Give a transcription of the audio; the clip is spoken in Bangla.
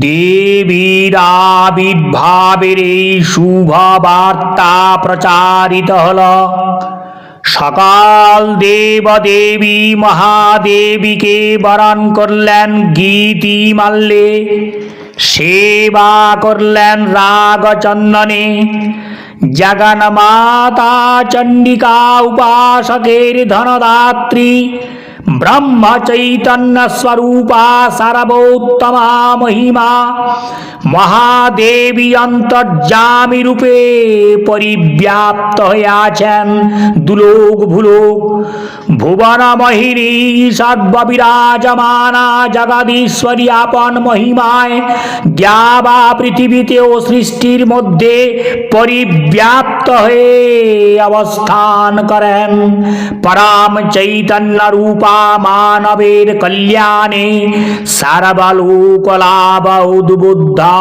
দেবীর আবির্ভাবের এই শুভ বার্তা প্রচারিত হল। সকল দেব দেবী মহাদেবীকে বরণ করলেন গীতি মাল্যে, সেবা করলেন রাগ চন্দনে জগন মাতা চণ্ডিকা উপাসকের ধনদাত্রী ব্রহ্ম চৈতন্য স্বরূপা সারবোত্তমা মহিমা মহাদেবী অন্তর্যামী রূপে পরিব্যাপ্ত হয়ে আছেন দুলোক ভুলোক ভুবন মহিনী সর্ববিরাজমানা জগদীশ্বরী আপন মহিমায় জ্ঞাবা পৃথিবীতে ও সৃষ্টির মধ্যে পরিব্যাপ্ত হয়ে অবস্থান করেন পরাম চৈতন্য রূপা মানবের কল্যাণে সারবালোকলাভ উদ্বুদ্ধা